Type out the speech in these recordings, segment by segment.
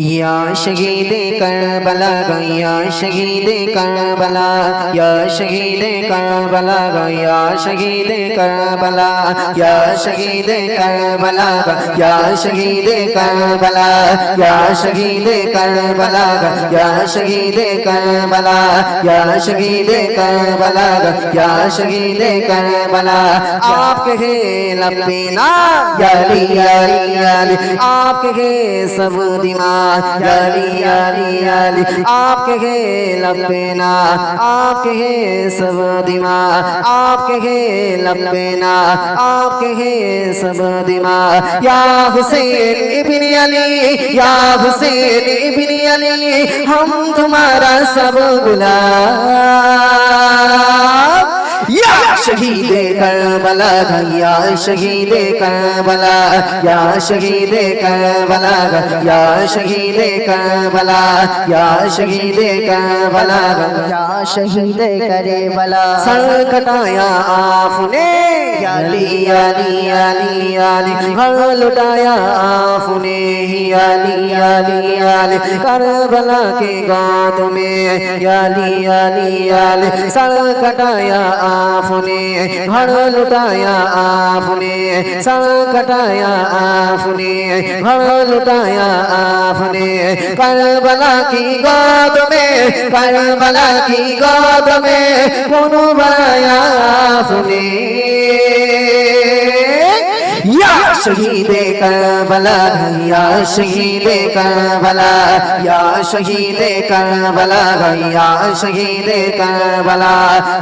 یا شہید کربلا یا شہید کربلا یا شہید کربلا گیا شہید کربلا یا شہید کربلا یا شہید کربلا یا شہید کربلا یا شہید کربلا یا شہید کربلا یا شہید کربلا آپ کے لپینا یاری آپ کے سب دماغ दिमाग याली याली याली आपके है लबेना आपके है सब दिमाग आपके है लबेना आपके है सब दिमाग या हुसैन इब्न अली या हुसैन इब्न अली हम तुम्हारा सब गुलाम شہید کربلا، یا شہید کربلا، یا شہید کربلا، یا شہید کربلا، یا شہید کربلا، یا شہید کربلا۔ سر کٹایا آپ نے علی علی علی علی۔ ہر لٹایا آپ نے علی علی علی۔ کربلا کے گانت میں، علی علی علی۔ سر کٹایا آپ نے आपने घर लुटाया आपने सर कटाया आपने घर लुटाया आपने करबला की गोद में करबला की गोद में कौन बनाया आपने یا شہید کربلا یا شہید کربلا یا شہید کربلا یا شہید کربلا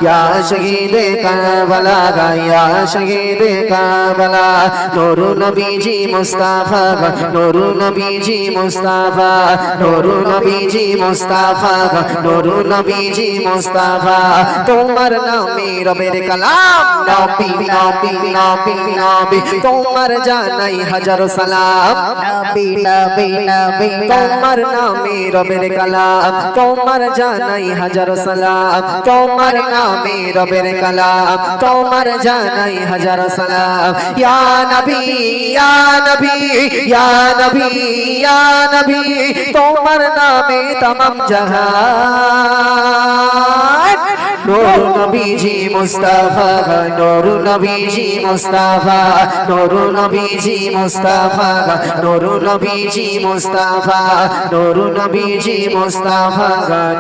یا شہید کربلا یا شہید کربلا نور نبی جی مصطفیٰ نور نبی جی مصطفیٰ نور نبی جی مصطفیٰ نور نبی جی مصطفیٰ تمہار نامی ربیر کلام نبی نبی نبی نبی তোমার জানাই হাজারো সালাম নবী নবী নবী তোমার নামে রবের কালাম তোমার জানাই হাজারো সালাম তোমার নামে রবের কালাম তোমার জানাই হাজারো সালাম ইয়া নবী ইয়া নবী ইয়া নবী ইয়া নবী তোমার নামে তমাম জাহান নূর নবীজি মুস্তাফা নূর নবীজি মুস্তাফা নূর নবীজি মুস্তাফা নূর নবীজি মুস্তাফা নূর নবীজি মুস্তাফা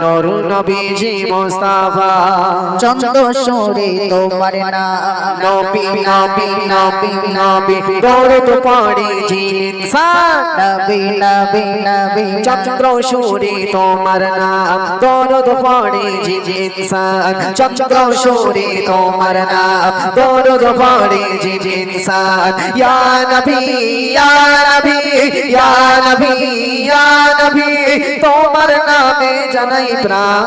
নূর নবীজি মুস্তাফা। চন্দ্র সরে তোমার নাম। নবী নবী নবী নবী দৌড় পড়ে জিন নবী নবী নবী চন্দ্র সূরি তোমার নাম। দরদ পড়ে জিন ইনসান। চন্দ্র সূরি তোমার নাম দরদ পড়ে জিন ইনসান ইয়া নবী ইয়া নবী ইয়া নবী ইয়া নবী, তোমার নামে জানাই প্রাণ।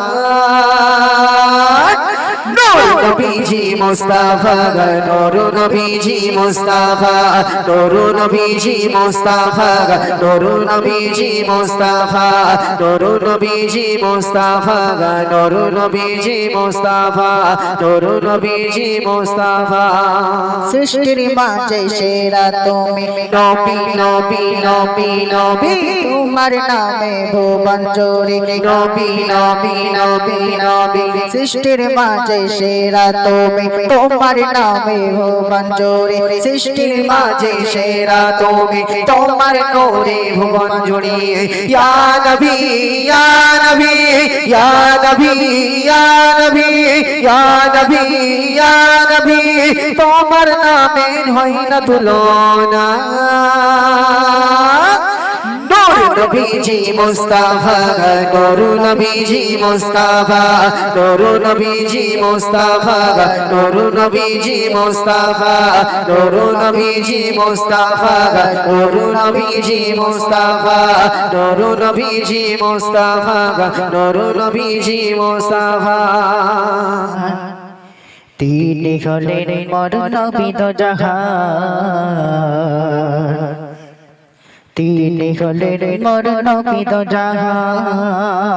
নূর নবীজি মুস্তাফা নূর নবীজি মুস্তাফা নূর নবীজি মুস্তাফা নূর নবীজি মুস্তাফা নূর নবীজি মুস্তাফা নূর নবীজি মুস্তাফা নূর নবীজি মুস্তাফা। সৃষ্টির মাঝে সেরা তুমি। নবী নবী নবী নবী। তোমার নামে ভুবন জোরে নবী নবী নবী নবী। সৃষ্টির মাঝে সেরা তুমি, তোমার নামে ভুবন জোরে সৃষ্টির মাঝে সেরা তুমি, তোমার নোরে ভুবন তোমার নামে হয় না তুলনা। নবীজি মুস্তাফা নূর নবীজি মুস্তাফা নূর নবীজি মুস্তাফা নূর নবীজি মুস্তাফা নূর নবীজি মুস্তাফা নূর নবীজি মুস্তাফা নূর নবীজি মুস্তাফা নূর নবীজি মুস্তাফা। তিনি হলেন মরণ বিদ জাহান। তিনি হলেন মরণ বিদ জাহান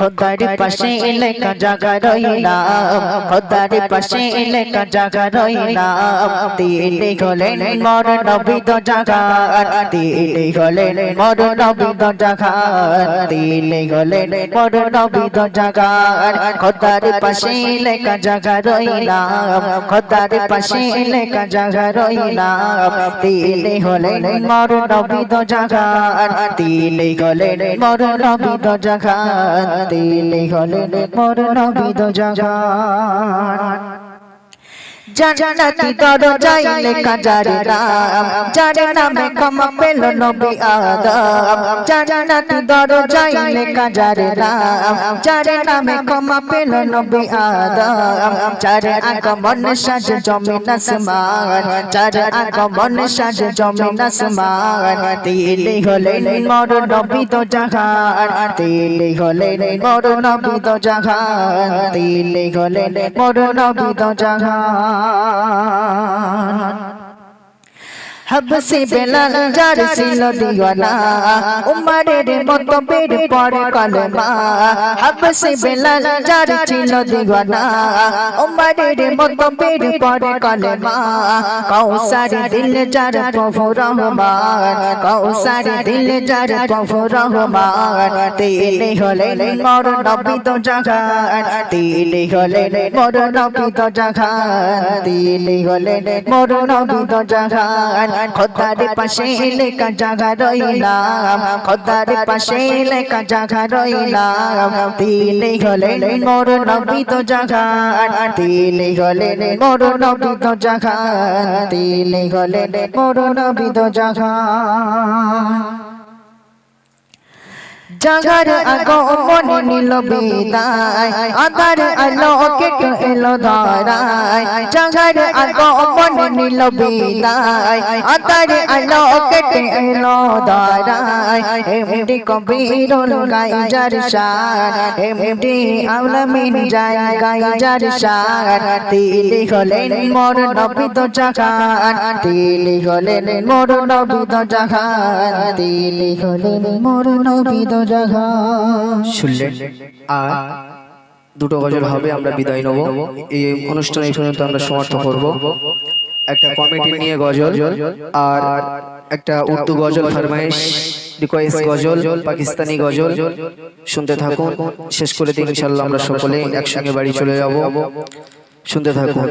খোদার পাশে লেখা জাগা রইলাম, খোদার পাশে লেখা জাগা রইলাম। তিলে গলেন মর নবী তো জাগার, তিলে গলেন মর নবী তো জাগার, তিলে গলেন মর নবী তো জাগার। খোদার পাশে লেখা জাগা রইলাম, খোদার পাশে লেখা জাগা রইলাম। তিলে গলেন মর নবী তো জাগার, তিলে গলেন মর নবী তো দিলে হলেন মোর নবিদ জাগান। জান্নাতি দরজায় লেখা যারে নাম, যার নামে ক্ষমা পেল নবী আদম। জান্নাতি দরজায় লেখা যারে নাম, যার নামে ক্ষমা পেল নবী আদম। যার আগমন সাজ জমিন আসমান, যার আগমন সাজ জমিন আসমান। তিলে হলেন মোর নবী তো জাহান, তিলে হলেন মোর নবী তো জাহান, তিলে হলেন মোর নবী তো জাহান। জান হবসে বেলাল যার ছিল দিওয়ানা উমারের মতো বের পরে কলমা হবসে বেলাল যার ছিল দিওয়ানা উমারের মতো বের পরে কলমা কৌসার দিল যার প্রভু রহমান কৌসার দিল যার প্রভু রহমান তেলে হলেন মোর নবী তো জাগান তেলে হলেন মোর নবী তো জাগান তেলে হলেন মোর নবী তো জাগান খোদার পাশে লেখা জাগা রইলাম খোদার পাশে লেখা জাগা রইলাম। তিনি হলেন মোর নবী তো জাগান তিনি হলেন মোর নবী তো জাগান তিনি হলেন মোর নবী তো জাগান জাগার আগো মনে নিল বিদায়। আধার আলো কেট এলো ধরায়। জাগার আগো মনে নিল বিদায়। আধার আলো কেট এলো ধরায়। এমডি কবিরুল গাই যার শান এমডি আউলামিন যায় গাই যার শান তিলি হলেন মোর নবী তো জাগান তিলি হলেন মোর নবী তো জাগান তিলি হলেন মোর নবী তো শুনলেন আর দুটো গজল হবে, আমরা বিদায় নেব। এই অনুষ্ঠানে এই পর্যন্ত আমরা সমাপ্ত করব। একটা কমিটি নিয়ে গজল, আর একটা উর্দু গজল, ফরমাইশ রিকোয়েস্ট গজল, পাকিস্তানি গজল। শুনতে থাকুন। শেষ করে দিন ইনশাল্লাহ আমরা সকলে একসঙ্গে বাড়ি চলে যাব। শুনতে থাকুন।